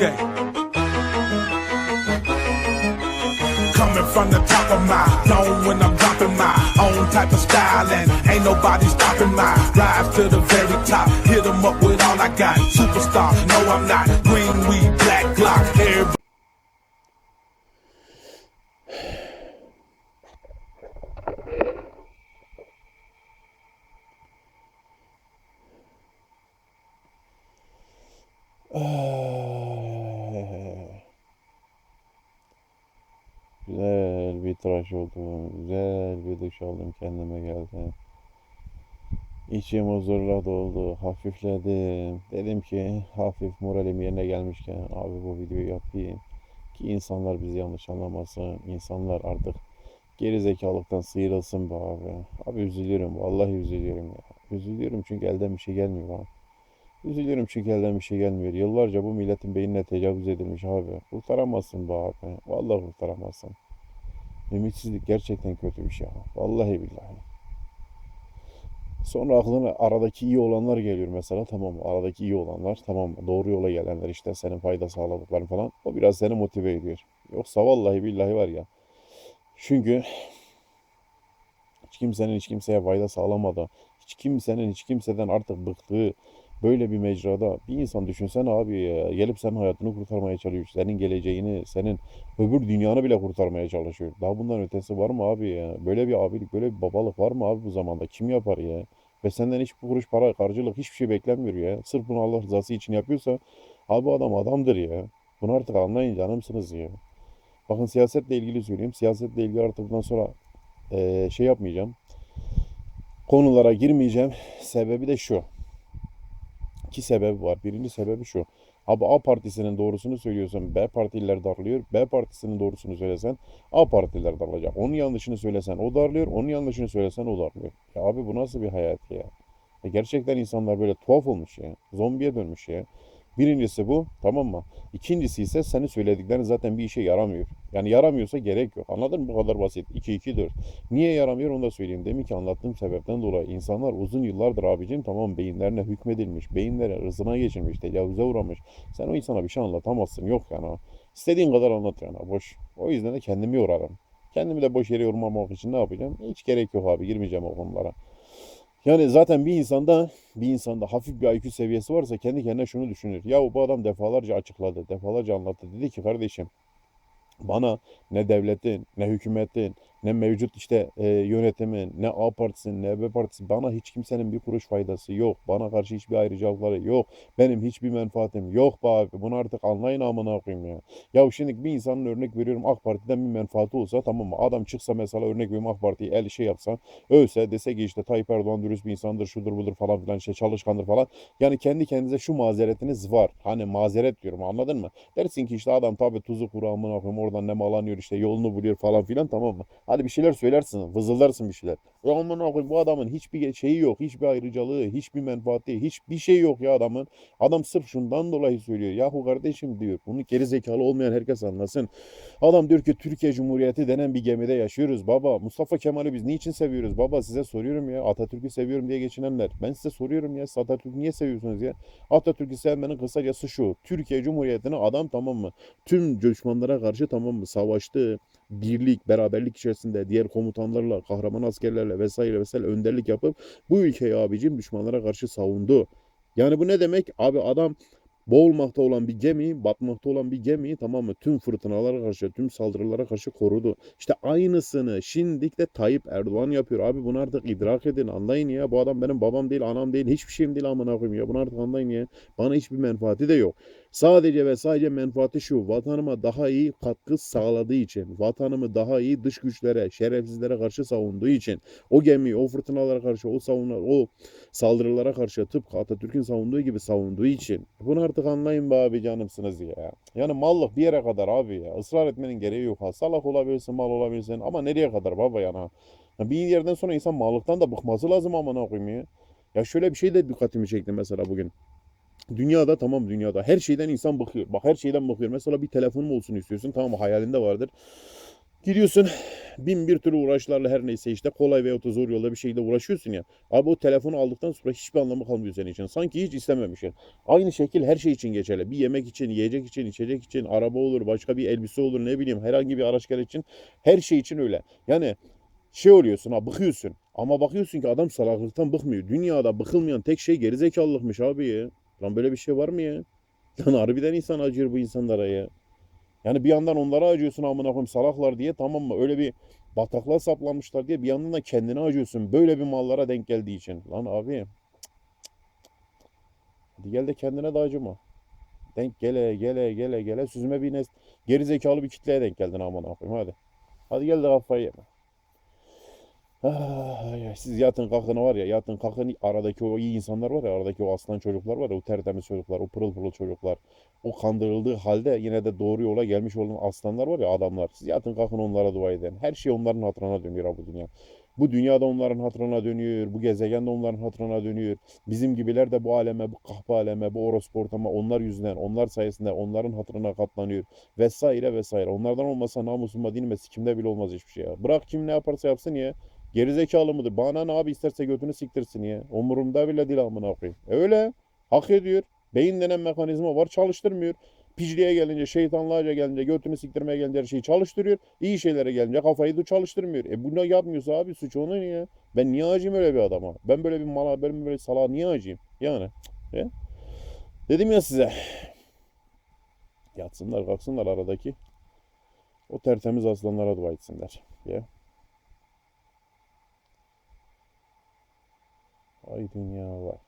Okay. Coming from the top of my dome when I'm dropping my own type of style and ain't nobody stopping my rise to the very top. Hit 'em up with all I got. Superstar, no I'm not. Green weed, black Glock. Everybody Güzel tıraş oldum. Güzel bir duş aldım. Kendime geldim. İçim huzurla doldu. Hafifledim. Dedim ki hafif moralim yerine gelmişken abi bu videoyu yapayım. Ki insanlar bizi yanlış anlamasın. İnsanlar artık geri zekalıktan sıyrılsın be abi. Abi üzülüyorum. Vallahi üzülüyorum ya. Üzülüyorum çünkü elden bir şey gelmiyor abi. Üzülüyorum çünkü elden bir şey gelmiyor. Yıllarca bu milletin beynine tecavüz edilmiş abi. Kurtaramazsın be abi. Vallahi kurtaramazsın. Ümitsizlik gerçekten kötü bir şey. Vallahi billahi. Sonra aklına aradaki iyi olanlar geliyor mesela. Tamam? Aradaki iyi olanlar. Tamam? Doğru yola gelenler işte senin fayda sağladıkların falan. O biraz seni motive ediyor. Yoksa vallahi billahi var ya. Çünkü hiç kimsenin hiç kimseye fayda sağlamadı. Hiç kimsenin hiç kimseden artık bıktığı böyle bir mecrada bir insan düşünsene abi ya, gelip senin hayatını kurtarmaya çalışıyor. Senin geleceğini, senin öbür dünyanı bile kurtarmaya çalışıyor. Daha bundan ötesi var mı abi ya? Böyle bir abilik, böyle bir babalık var mı abi bu zamanda? Kim yapar ya? Ve senden hiçbir kuruş para, karşılık hiçbir şey beklenmiyor ya. Sırf bunu Allah rızası için yapıyorsa abi adam adamdır ya. Bunu artık anlayın canımsınız ya. Bakın siyasetle ilgili söyleyeyim. Siyasetle ilgili artık bundan sonra eee, şey yapmayacağım. Konulara girmeyeceğim. Sebebi de şu. İki sebebi var. Birinci sebebi şu. Abi A partisinin doğrusunu söylüyorsan B partiler darlıyor. B partisinin doğrusunu söylesen A partiler darlayacak. Onun yanlışını söylesen o darlıyor. Onun yanlışını söylesen o darlıyor. Ya abi bu nasıl bir hayat ya? Ya gerçekten insanlar böyle tuhaf olmuş ya. Zombiye dönmüş ya. Birincisi bu tamam mı? İkincisi ise senin söylediklerin zaten bir işe yaramıyor. Yani yaramıyorsa gerek yok. Anladın mı? Bu kadar basit. 2 2 4. Niye yaramıyor onu da söyleyeyim. Demin ki anlattığım sebepten dolayı insanlar uzun yıllardır abicim tamam beyinlerine hükmedilmiş, beyinlere ırzına geçilmiş, tecavüze uğramış. Sen o insana bir şey anlatamazsın. Yok yani. İstediğin kadar anlat yani. Boş. O yüzden de kendimi yorarım. Kendimi de boş yere yormamak için ne yapacağım? Hiç gerek yok abi. Girmeyeceğim o konulara. Yani zaten bir insanda bir insanda hafif bir IQ seviyesi varsa kendi kendine şunu düşünür. Ya bu adam defalarca açıkladı, defalarca anlattı. Dedi ki kardeşim bana ne devletin, ne hükümetin, ne mevcut işte e, yönetimin, ne A partisinin, ne B partisi bana hiç kimsenin bir kuruş faydası yok. Bana karşı hiçbir ayrıcalıkları yok. Benim hiçbir menfaatim yok be abi. Bunu artık anlayın amına koyayım ya. Ya şimdi bir insanın örnek veriyorum AK Parti'den bir menfaati olsa tamam mı? Adam çıksa mesela örnek veriyorum AK Parti'yi el şey yapsa, övse dese ki işte Tayyip Erdoğan dürüst bir insandır, şudur budur falan filan işte çalışkandır falan. Yani kendi kendinize şu mazeretiniz var. Hani mazeret diyorum anladın mı? Dersin ki işte adam tabii tuzu kuru amına koyayım oradan nemalanıyor işte yolunu buluyor falan filan tamam mı? Hadi bir şeyler söylersin, vızıldarsın bir şeyler. Ya amına koyayım bu adamın hiçbir şeyi yok, hiçbir ayrıcalığı, hiçbir menfaati, hiçbir şey yok ya adamın. Adam sırf şundan dolayı söylüyor. Yahu kardeşim diyor. Bunu geri zekalı olmayan herkes anlasın. Adam diyor ki Türkiye Cumhuriyeti denen bir gemide yaşıyoruz baba. Mustafa Kemal'i biz niçin seviyoruz baba? Size soruyorum ya. Atatürk'ü seviyorum diye geçinenler. Ben size soruyorum ya. Atatürk'ü niye seviyorsunuz ya? Atatürk'ü sevmenin kısacası şu. Türkiye Cumhuriyeti'ne adam tamam mı? Tüm düşmanlara karşı tamam mı? Savaştı. Birlik, beraberlik içerisinde diğer komutanlarla, kahraman askerlerle vesaire vesaire önderlik yapıp bu ülkeyi abicim düşmanlara karşı savundu. Yani bu ne demek? Abi adam boğulmakta olan bir gemi, batmakta olan bir gemiyi tamam mı? Tüm fırtınalara karşı, tüm saldırılara karşı korudu. İşte aynısını şimdilik de Tayyip Erdoğan yapıyor. Abi bunu artık idrak edin, anlayın ya. Bu adam benim babam değil, anam değil, hiçbir şeyim değil amına koyayım ya. Bunu artık anlayın ya. Bana hiçbir menfaati de yok. Sadece ve sadece menfaati şu. Vatanıma daha iyi katkı sağladığı için, vatanımı daha iyi dış güçlere, şerefsizlere karşı savunduğu için, o gemiyi, o fırtınalara karşı, o savunma, o saldırılara karşı tıpkı Atatürk'ün savunduğu gibi savunduğu için. Bunu artık anlayın be abi canımsınız ya. Yani mallık bir yere kadar abi ya. Israr etmenin gereği yok ha. Salak olabilirsin, mal olabilirsin ama nereye kadar baba yana? Ya bir yerden sonra insan mallıktan da bıkması lazım amına koyayım ya. Ya şöyle bir şey de dikkatimi çekti mesela bugün. Dünyada tamam dünyada her şeyden insan bakıyor. Bak her şeyden bakıyor. Mesela bir telefonun olsun istiyorsun tamam hayalinde vardır. Gidiyorsun bin bir türlü uğraşlarla her neyse işte kolay veya da zor yolda bir şeyle uğraşıyorsun ya. Abi o telefonu aldıktan sonra hiçbir anlamı kalmıyor senin için. Sanki hiç istememişsin. Aynı şekil her şey için geçerli. Bir yemek için, yiyecek için, içecek için, araba olur, başka bir elbise olur, ne bileyim herhangi bir araç gereç için her şey için öyle. Yani şey oluyorsun ha bıkıyorsun. Ama bakıyorsun ki adam salaklıktan bıkmıyor. Dünyada bıkılmayan tek şey gerizekalılıkmış abi ya. Lan böyle bir şey var mı ya? Lan harbiden insan acıyor bu insanlara ya. Yani bir yandan onlara acıyorsun amına koyayım salaklar diye tamam mı? Öyle bir bataklığa saplanmışlar diye bir yandan da kendine acıyorsun. Böyle bir mallara denk geldiği için. Lan abi. Hadi gel de kendine de acıma. Denk gele gele gele gele süzme bir nes geri zekalı bir kitleye denk geldin amına koyayım hadi. Hadi gel de kafayı yeme. Ay, siz yatın kalkın var ya yatın kalkın. Aradaki o iyi insanlar var ya aradaki o aslan çocuklar var ya o tertemiz çocuklar o pırıl pırıl çocuklar. O kandırıldığı halde yine de doğru yola gelmiş olan aslanlar var ya adamlar. Siz yatın kalkın onlara dua edin. Her şey onların hatırına dönüyor bu dünya. Bu dünyada onların hatırına dönüyor. Bu gezegen de onların hatırına dönüyor. Bizim gibiler de bu aleme bu kahpe aleme bu orospu ortama onlar yüzünden onlar sayesinde onların hatırına katlanıyor. Vesaire vesaire. Onlardan olmasa namusuma dinime sikimde bile olmaz hiçbir şey ya. Bırak kim ne yaparsa yapsın ya Gerizekalı mıdır? Bana ne abi isterse götünü siktirsin ya. Umurumda bile değil amına koyayım. E öyle. Hak ediyor. Beyin denen mekanizma var çalıştırmıyor. Picliğe gelince, şeytanlığa gelince, götünü siktirmeye gelince her şeyi çalıştırıyor. İyi şeylere gelince kafayı da çalıştırmıyor. E bunu yapmıyorsa abi suç onun ya. Ben niye acıyım öyle bir adama? Ben böyle bir mala, ben böyle salağa niye acıyım? Yani. E? Dedim ya size. Yatsınlar kalksınlar aradaki. O tertemiz aslanlara dua etsinler. Ya. Ay dünya var.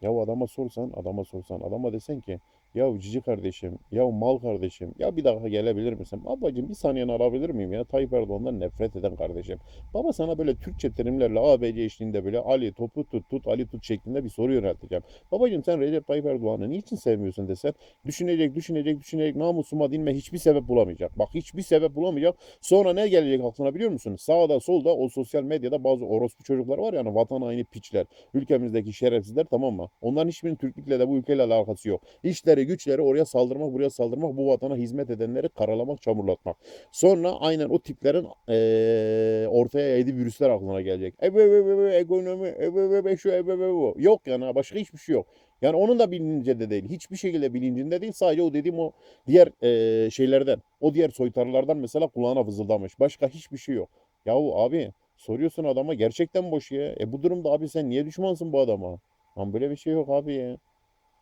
Ya adama sorsan, adama sorsan, adama desen ki ya cici kardeşim, ya mal kardeşim, ya bir daha gelebilir misin? Babacığım bir saniyeni alabilir miyim ya? Tayyip Erdoğan'dan nefret eden kardeşim. Baba sana böyle Türkçe terimlerle ABC eşliğinde böyle Ali topu tut tut Ali tut şeklinde bir soru yönelteceğim. Babacığım sen Recep Tayyip Erdoğan'ı niçin sevmiyorsun desen düşünecek, düşünecek, düşünecek namusuma dinme hiçbir sebep bulamayacak. Bak hiçbir sebep bulamayacak. Sonra ne gelecek aklına biliyor musun? Sağda solda o sosyal medyada bazı orospu çocuklar var ya hani vatan haini piçler. Ülkemizdeki şerefsizler tamam mı? Onların hiçbirinin Türklükle de bu ülkeyle alakası yok. İşleri güçleri oraya saldırmak buraya saldırmak bu vatana hizmet edenleri karalamak çamurlatmak. Sonra aynen o tiplerin eee, ortaya yaydığı virüsler aklına gelecek. Ebe ebe ebe ekonomi ebe ebe ebe şu ebe ebe bu. Yok yani başka hiçbir şey yok. Yani onun da bilincinde değil. Hiçbir şekilde bilincinde değil. Sadece o dediğim o diğer eee, şeylerden. O diğer soytarılardan mesela kulağına fızıldamış. Başka hiçbir şey yok. Yahu abi soruyorsun adama gerçekten boş ya. E bu durumda abi sen niye düşmansın bu adama? Lan böyle bir şey yok abi ya.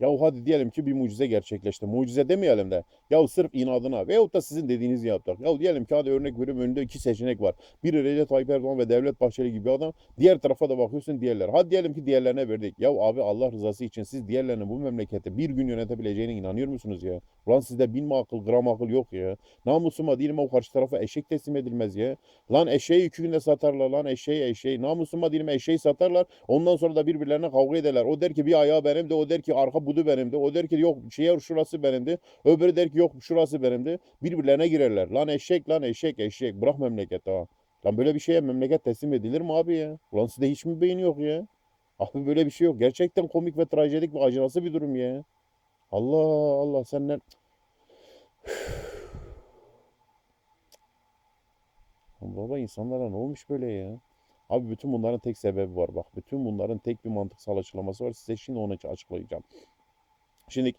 Yahu hadi diyelim ki bir mucize gerçekleşti. Mucize demeyelim de. Yahu sırf inadına veyahut da sizin dediğinizi yaptık. Yahu diyelim ki hadi örnek veriyorum önünde iki seçenek var. Biri Recep Tayyip Erdoğan ve Devlet Bahçeli gibi adam. Diğer tarafa da bakıyorsun diğerler. Hadi diyelim ki diğerlerine verdik. Yahu abi Allah rızası için siz diğerlerinin bu memleketi bir gün yönetebileceğine inanıyor musunuz ya? Ulan sizde bin mi akıl gram akıl yok ya. Namusuma değilim o karşı tarafa eşek teslim edilmez ya. Lan eşeği iki günde satarlar lan eşeği eşeği. Namusuma değilim eşeği satarlar. Ondan sonra da birbirlerine kavga ederler. O der ki bir ayağı benim de o der ki arka budu benim de. O der ki yok şeye şurası benim de. Öbürü der ki yok şurası benim de. Birbirlerine girerler. Lan eşek lan eşek eşek. Bırak memleket ha. Lan böyle bir şeye memleket teslim edilir mi abi ya? Ulan sizde hiç mi beyin yok ya? Abi böyle bir şey yok. Gerçekten komik ve trajedik ve acınası bir durum ya. Allah Allah sen ne... Lan Baba insanlara ne olmuş böyle ya? Abi bütün bunların tek sebebi var bak. Bütün bunların tek bir mantıksal açıklaması var. Size şimdi onu açıklayacağım. Şimdi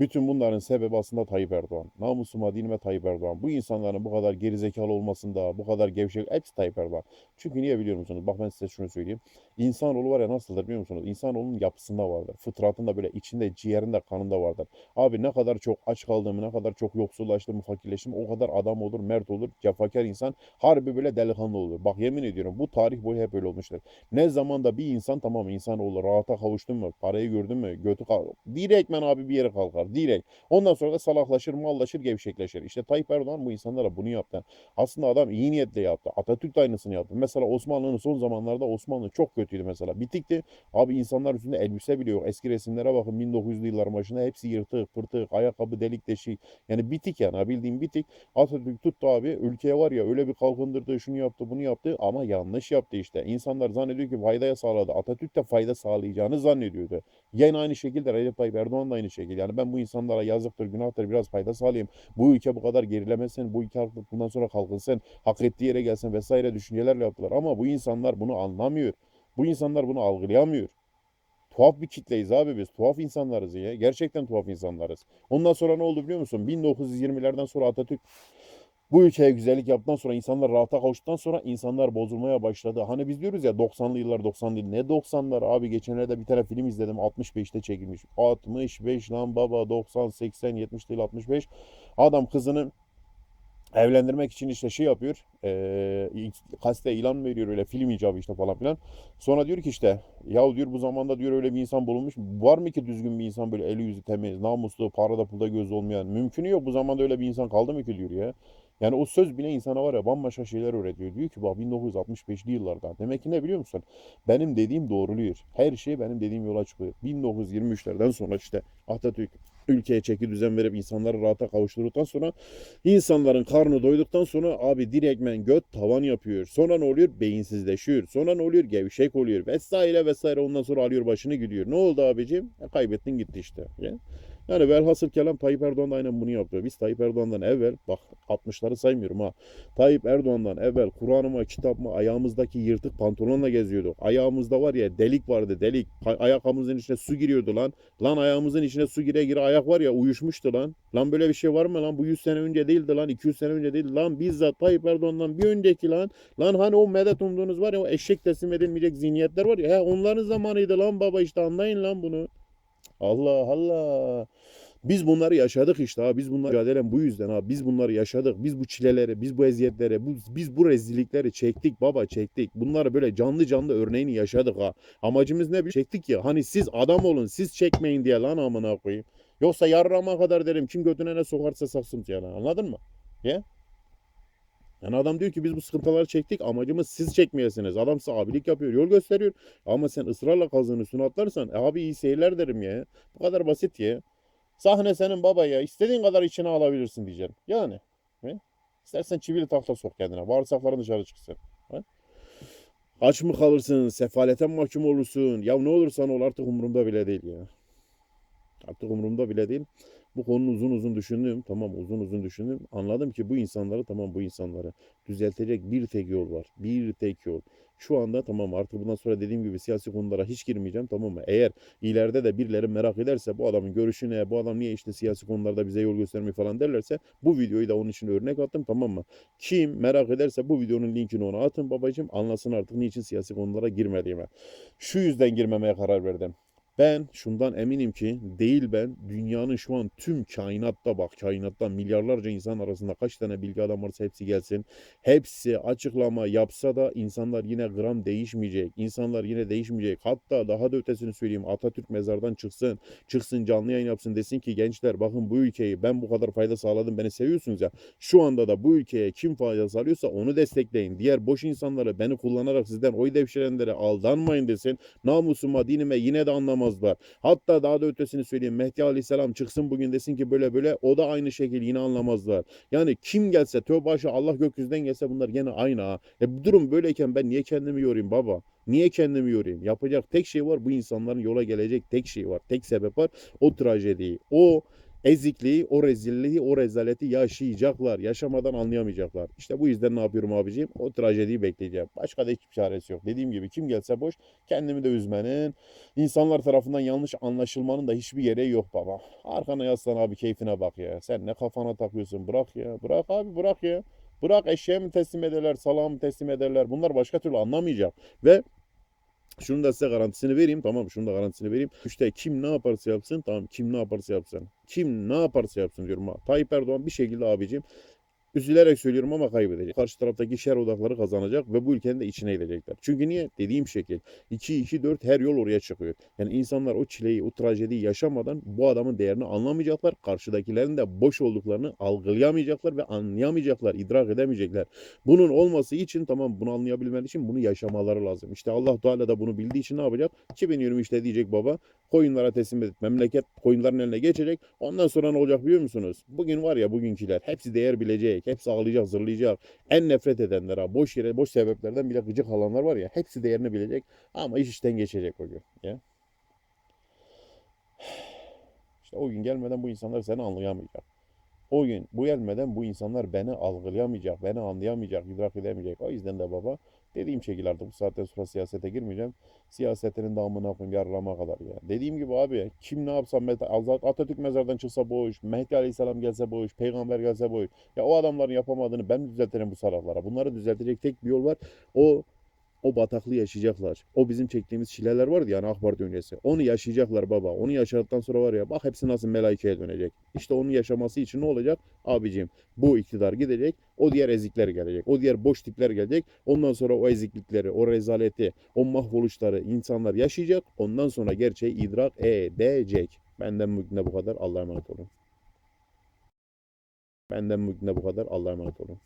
bütün bunların sebebi aslında Tayyip Erdoğan. Namusuma dinime Tayyip Erdoğan. Bu insanların bu kadar gerizekalı olmasında, bu kadar gevşek hepsi Tayyip Erdoğan. Çünkü niye biliyor musunuz? Bak ben size şunu söyleyeyim. İnsanoğlu var ya nasıldır biliyor musunuz? İnsanoğlunun yapısında vardır. Fıtratında böyle içinde, ciğerinde, kanında vardır. Abi ne kadar çok aç kaldığımı, ne kadar çok yoksullaştığımı, fakirleştim o kadar adam olur, mert olur, cefakar insan harbi böyle delikanlı olur. Bak yemin ediyorum bu tarih boyu hep öyle olmuştur. Ne zaman da bir insan tamam insan olur, rahata kavuştun mu, parayı gördün mü, götü kalk. Direktmen abi bir yere kalkar. Direkt. Ondan sonra da salaklaşır, mallaşır, gevşekleşir. İşte Tayyip Erdoğan bu insanlara bunu yaptı. Aslında adam iyi niyetle yaptı. Atatürk de aynısını yaptı. Mesela Osmanlı'nın son zamanlarda Osmanlı çok kötüydü mesela. Bitikti. Abi insanlar üstünde elbise bile yok. Eski resimlere bakın 1900'lü yılların başında hepsi yırtık, pırtık, ayakkabı delik deşik. Yani bitik yani bildiğim bitik. Atatürk tuttu abi ülkeye var ya öyle bir kalkındırdı, şunu yaptı, bunu yaptı ama yanlış yaptı işte. İnsanlar zannediyor ki faydaya sağladı. Atatürk de fayda sağlayacağını zannediyordu. Yine aynı şekilde Recep Tayyip Erdoğan da aynı şekilde. Yani ben bu insanlara yazıktır, günahtır biraz fayda sağlayayım. Bu ülke bu kadar gerilemesin, bu ülke artık bundan sonra kalkınsın, hak ettiği yere gelsin vesaire düşüncelerle yaptılar. Ama bu insanlar bunu anlamıyor. Bu insanlar bunu algılayamıyor. Tuhaf bir kitleyiz abi biz. Tuhaf insanlarız ya. Gerçekten tuhaf insanlarız. Ondan sonra ne oldu biliyor musun? 1920'lerden sonra Atatürk bu ülkeye güzellik yaptıktan sonra insanlar rahata kavuştuktan sonra insanlar bozulmaya başladı. Hani biz diyoruz ya 90'lı yıllar 90 değil. Ne 90'lar abi geçenlerde bir tane film izledim 65'te çekilmiş. 65 lan baba 90 80 70 değil 65. Adam kızını evlendirmek için işte şey yapıyor. Eee kaste ilan veriyor öyle film icabı işte falan filan. Sonra diyor ki işte ya diyor bu zamanda diyor öyle bir insan bulunmuş. Var mı ki düzgün bir insan böyle eli yüzü temiz, namuslu, parada pulda göz olmayan. Mümkünü yok bu zamanda öyle bir insan kaldı mı ki diyor ya. Yani o söz bile insana var ya bambaşka şeyler öğretiyor. Diyor ki bak 1965'li yıllarda. Demek ki ne biliyor musun? Benim dediğim doğruluyor. Her şey benim dediğim yola çıkıyor. 1923'lerden sonra işte Atatürk ülkeye çeki düzen verip insanları rahata kavuşturduktan sonra insanların karnı doyduktan sonra abi direktmen göt tavan yapıyor. Sonra ne oluyor? Beyinsizleşiyor. Sonra ne oluyor? Gevşek oluyor vesaire vesaire ondan sonra alıyor başını gidiyor. Ne oldu abicim? E, kaybettin gitti işte. Ya. Yani velhasıl kelam Tayyip Erdoğan da aynen bunu yapıyor. Biz Tayyip Erdoğan'dan evvel bak 60'ları saymıyorum ha. Tayyip Erdoğan'dan evvel Kur'an'ıma kitapma ayağımızdaki yırtık pantolonla geziyorduk. Ayağımızda var ya delik vardı delik. Ay- Ayakkabımızın içine su giriyordu lan. Lan ayağımızın içine su gire gire ayak var ya uyuşmuştu lan. Lan böyle bir şey var mı lan? Bu 100 sene önce değildi lan. 200 sene önce değil lan. Bizzat Tayyip Erdoğan'dan bir önceki lan. Lan hani o medet umduğunuz var ya o eşek teslim edilmeyecek zihniyetler var ya. He onların zamanıydı lan baba işte anlayın lan bunu. Allah Allah. Biz bunları yaşadık işte ha. Biz bunları mücadelen bu yüzden ha. Biz bunları yaşadık. Biz bu çileleri, biz bu eziyetleri, bu, biz bu rezillikleri çektik baba çektik. Bunları böyle canlı canlı örneğini yaşadık ha. Amacımız ne? Çektik ya. Hani siz adam olun, siz çekmeyin diye lan amına koyayım. Yoksa yarrama kadar derim kim götüne ne sokarsa saksın yani. Anladın mı? Ya? Yani adam diyor ki biz bu sıkıntıları çektik amacımız siz çekmeyesiniz. Adam size abilik yapıyor, yol gösteriyor. Ama sen ısrarla kazığın üstüne atlarsan e abi iyi seyirler derim ya. Bu kadar basit ya. Sahne senin baba ya. İstediğin kadar içine alabilirsin diyeceğim. Yani. He? İstersen çivili tahta sok kendine. Bağırsakların dışarı çıksın. He? Aç mı kalırsın? Sefalete mahkum olursun? Ya ne olursan ol artık umurumda bile değil ya. Artık umurumda bile değil. Bu konuyu uzun uzun düşündüm. Tamam uzun uzun düşündüm. Anladım ki bu insanları tamam bu insanları düzeltecek bir tek yol var. Bir tek yol. Şu anda tamam artık bundan sonra dediğim gibi siyasi konulara hiç girmeyeceğim tamam mı? Eğer ileride de birileri merak ederse bu adamın görüşü ne, bu adam niye işte siyasi konularda bize yol göstermiyor falan derlerse bu videoyu da onun için örnek attım tamam mı? Kim merak ederse bu videonun linkini ona atın babacığım anlasın artık niçin siyasi konulara girmediğimi. Şu yüzden girmemeye karar verdim. Ben şundan eminim ki değil ben dünyanın şu an tüm kainatta bak kainatta milyarlarca insan arasında kaç tane bilgi adam varsa hepsi gelsin. Hepsi açıklama yapsa da insanlar yine gram değişmeyecek. İnsanlar yine değişmeyecek. Hatta daha da ötesini söyleyeyim Atatürk mezardan çıksın. Çıksın canlı yayın yapsın desin ki gençler bakın bu ülkeyi ben bu kadar fayda sağladım beni seviyorsunuz ya. Şu anda da bu ülkeye kim fayda sağlıyorsa onu destekleyin. Diğer boş insanları beni kullanarak sizden oy devşirenlere aldanmayın desin. Namusuma dinime yine de anlamazlar. Hatta daha da ötesini söyleyeyim. Mehdi Aleyhisselam çıksın bugün desin ki böyle böyle o da aynı şekilde yine anlamazlar. Yani kim gelse tövbe aşağı Allah gökyüzünden gelse bunlar gene aynı ha. E bu durum böyleyken ben niye kendimi yorayım baba? Niye kendimi yorayım? Yapacak tek şey var bu insanların yola gelecek tek şey var. Tek sebep var. O trajediyi, o ezikliği, o rezilliği, o rezaleti yaşayacaklar. Yaşamadan anlayamayacaklar. İşte bu yüzden ne yapıyorum abiciğim? O trajediyi bekleyeceğim. Başka da hiçbir çaresi yok. Dediğim gibi kim gelse boş. Kendimi de üzmenin, insanlar tarafından yanlış anlaşılmanın da hiçbir gereği yok baba. Arkana yaslan abi keyfine bak ya. Sen ne kafana takıyorsun? Bırak ya. Bırak abi bırak ya. Bırak eşeğe mi teslim ederler, salağa mı teslim ederler? Bunlar başka türlü anlamayacak. Ve şunu da size garantisini vereyim. Tamam şunu da garantisini vereyim. İşte kim ne yaparsa yapsın. Tamam kim ne yaparsa yapsın. Kim ne yaparsa yapsın diyorum. Tayyip Erdoğan bir şekilde abicim Üzülerek söylüyorum ama kaybedecek. Karşı taraftaki şer odakları kazanacak ve bu ülkenin de içine gidecekler. Çünkü niye? Dediğim şekil. 2-2-4 her yol oraya çıkıyor. Yani insanlar o çileyi, o trajediyi yaşamadan bu adamın değerini anlamayacaklar. Karşıdakilerin de boş olduklarını algılayamayacaklar ve anlayamayacaklar, idrak edemeyecekler. Bunun olması için tamam bunu anlayabilmen için bunu yaşamaları lazım. İşte Allah Teala da bunu bildiği için ne yapacak? 2023'te diyecek baba koyunlara teslim edip memleket koyunların eline geçecek. Ondan sonra ne olacak biliyor musunuz? Bugün var ya bugünküler hepsi değer bilecek. Hepsi ağlayacak, zırlayacak. En nefret edenler ha boş yere, boş sebeplerden bile gıcık alanlar var ya hepsi değerini bilecek. Ama iş işten geçecek o gün. Ya. İşte o gün gelmeden bu insanlar seni anlayamayacak. O gün bu gelmeden bu insanlar beni algılayamayacak, beni anlayamayacak, idrak edemeyecek. O yüzden de baba dediğim şekilde artık bu saatten sonra siyasete girmeyeceğim. Siyasetinin damına koyayım yarılama kadar ya. Dediğim gibi abi kim ne yapsa Atatürk mezardan çıksa boş, Mehdi Aleyhisselam gelse boş, peygamber gelse boş. Ya o adamların yapamadığını ben düzeltirim bu saraylara. Bunları düzeltecek tek bir yol var. O o bataklığı yaşayacaklar. O bizim çektiğimiz çileler vardı yani AK Parti öncesi. Onu yaşayacaklar baba. Onu yaşadıktan sonra var ya bak hepsi nasıl melaikeye dönecek. İşte onun yaşaması için ne olacak? Abicim bu iktidar gidecek. O diğer ezikler gelecek. O diğer boş tipler gelecek. Ondan sonra o eziklikleri, o rezaleti, o mahvoluşları insanlar yaşayacak. Ondan sonra gerçeği idrak edecek. Benden bugün bu kadar. Allah'a emanet olun. Benden bugün bu kadar. Allah'a emanet olun.